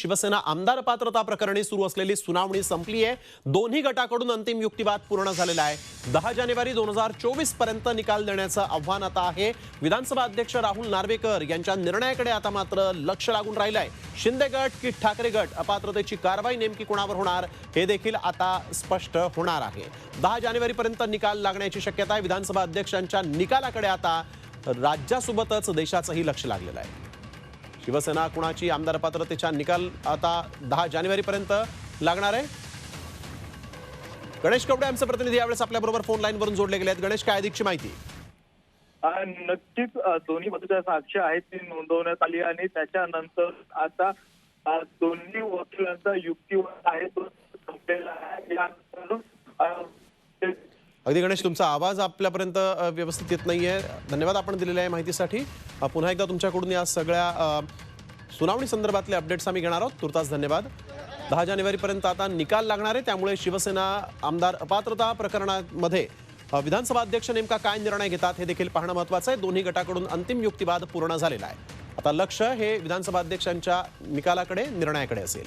शिवसेना आमदार पात्रता प्रकरणी सुरू असलेली सुनावणी संपली आहे. दोन्ही गटाकडून अंतिम युक्तिवाद पूर्ण झालेला आहे. दहा जानेवारी दोन हजार चोवीसपर्यंत निकाल देण्याचं आव्हान आता आहे. विधानसभा अध्यक्ष राहुल नार्वेकर यांच्या निर्णयाकडे आता मात्र लक्ष लागून राहिलं आहे शिंदे गट की ठाकरे गट अपात्रतेची कारवाई नेमकी कोणावर होणार हे देखील आता स्पष्ट होणार आहे. दहा जानेवारीपर्यंत निकाल लागण्याची शक्यता आहे. विधानसभा अध्यक्षांच्या निकालाकडे आता राज्यासोबतच देशाचंही लक्ष लागलेलं आहे. शिवसेना कुणाची आमदार पात्रतेचा निकाल आता दहा जानेवारीपर्यंत लागणार आहे? गणेश कवडे आमचे प्रतिनिधी यावेळेस आपल्याबरोबर फोन लाईनवरून जोडले गेले आहेत. गणेश काय अधिकची माहिती? नक्कीच दोन्ही बाजूच्या साक्ष आहेत ती नोंदवण्यात आली आणि त्याच्यानंतर आता दोन्ही वकिलांचा युक्तिवाद आहे. तो संपलेला आहे यानंतर, अ, ते- अगदी गणेश तुमचा आवाज आपल्यापर्यंत व्यवस्थित येत नाहीये. धन्यवाद आपण दिलेल्या आहे माहितीसाठी. पुन्हा एकदा तुमच्याकडून या सगळ्या सुनावणी संदर्भातले अपडेट्स आम्ही घेणार आहोत. तुर्तास धन्यवाद. दहा जानेवारीपर्यंत आता निकाल लागणार आहे. त्यामुळे शिवसेना आमदार अपात्रता प्रकरणामध्ये विधानसभा अध्यक्ष नेमका काय निर्णय घेतात हे देखील पाहणं महत्वाचं आहे. दोन्ही गटाकडून अंतिम युक्तिवाद पूर्ण झालेला आहे. आता लक्ष हे विधानसभा अध्यक्षांच्या निकालाकडे निर्णयाकडे असेल.